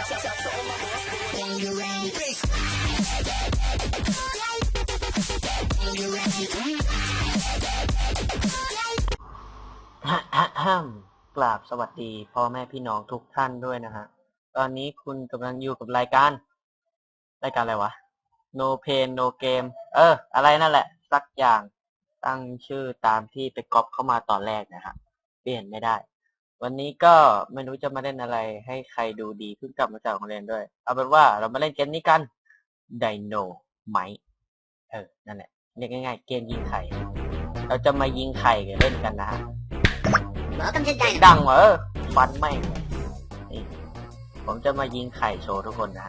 กราบสวัสดีพ่อแม่พี่น้องทุกท่านด้วยนะฮะ ตอนนี้คุณกำลังอยู่กับรายการ รายการอะไรวะ No Pain No Game เออ อะไรนั่นแหละ สักอย่างตั้งชื่อตามที่ไปก๊อปเข้ามาตอนแรกนะฮะ เปลี่ยนไม่ได้ วันนี้ก็ไม่รู้จะมาเล่นอะไร ให้ใครดูดีเพิ่งกลับมาจากโรงเรียนด้วย เอาเป็นว่าเรามาเล่นเกมนี้กันไดโนไมเออ นั่นแหละเรียกง่ายๆ เกมยิงไข่ เราจะมายิงไข่กันเล่นกันนะฮะ Welcome to Dynamite. ดังเหรอฟันไม่งนี่ผมจะมายิงไข่โชว์ทุกคนนะ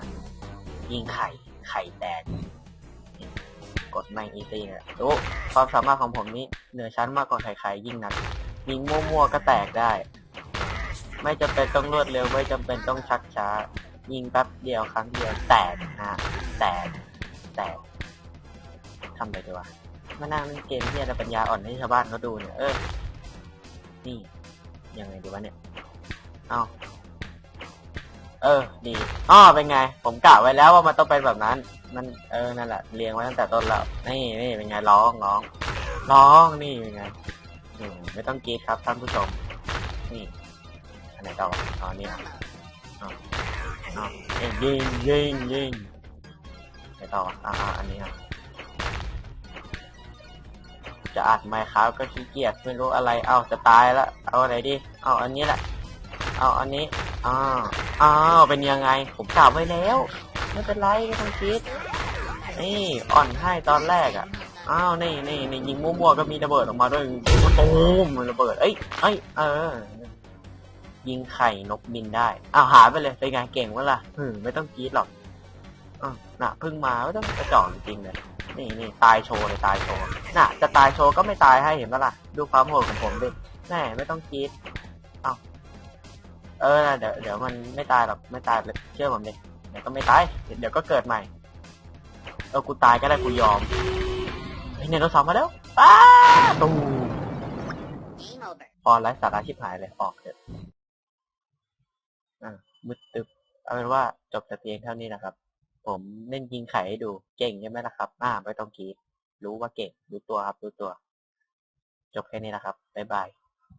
ยิงไข่ ไข่แตกนี่กดไม่งอีซี่เลยโอ้ความสามารถของผมนี่เหนือชั้นมากกว่าใครๆยิ่งนักยิงมั่วๆก็แตกได้ ไม่จำเป็นต้องรวดเร็ว ไม่จำเป็นต้องชักช้า ยิงแป๊บเดียวครั้งเดียวแตกนะฮะแตกแตกทำไปดีวะมานั่งเล่นเกมที่อะไรปัญญาอ่อนให้ชาวบ้านเขาดูเนี่ยเออนี่ยังไงดีวะเนี่ยเอาเออ ดีอ้อเป็นไง ผมกะไว้แล้วว่ามันต้องเป็นแบบนั้น มันเออนั่นแหละเรียงไว้ตั้งแต่ต้นแล้วนี่นี่เป็นไงร้องร้องร้องนี่เป็นไงอืมไม่ต้องกรีดครับท่านผู้ชมนี่ ไหนต่ออ๋อนี่อะอ๋ออ๋อเอ้ยยิงยิงยิงไหนต่ออ่าอันนี้อะจะอัดไมค์ครับก็ขี้เกียจไม่รู้อะไร เอาจะตายแล้วเอาอะไรดีเอาอันนี้แหละ เอาอันนี้อ้าวอ้าวเป็นยังไง ผมกล่าวไว้แล้ว ไม่เป็นไรไม่ต้องคิด นี่อ่อนให้ตอนแรกอะ อ้าว นี่นี่นี่ยิงมั่วๆก็มีระเบิดออกมาด้วยตูมระเบิด เอ้ยเอ้ย เออ ยิงไข่นกบินได้อ้าวหายไปเลยเป็นไงเก่งวะล่ะอืมไม่ต้องกรีดหรอกอะน่ะเพิ่งมาไม่ต้องกระจอกจริงๆเลยนี่นี่ตายโชว์เลยตายโชว์น่ะ จะตายโชว์ก็ไม่ตายให้เห็นปะล่ะดูความโหดของผมดิแม่ไม่ต้องกรีดเอ้าเออนะเดี๋ยวเดี๋ยวมันไม่ตายหรอกไม่ตายเลยเชื่อผมดิเดี๋ยวก็ไม่ตายเดี๋ยวก็เกิดใหม่เออกูตายก็ได้กูยอมเฮ้ยเนี่ยเราสองมาแล้วป้าตูม Game over. พอไร้สาระชิบหายเลยออกเถอะ อะมืดตึบเอาเป็นว่าจบแต่เพียงเท่านี้นะครับ ผมเล่นยิงไข่ให้ดูเก่งใช่ไหมล่ะครับ อ่าไม่ต้องกรีดรู้ว่าเก่งรู้ตัวครับรู้ตัว จบแค่นี้นะครับบ๊ายบาย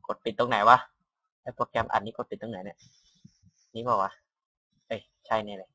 กดปิดตรงไหนวะไอโปรแกรมอันนี้กดปิดตรงไหนเนี่ยนี่บอกว่าเอ้ยใช่เนี่ยเลย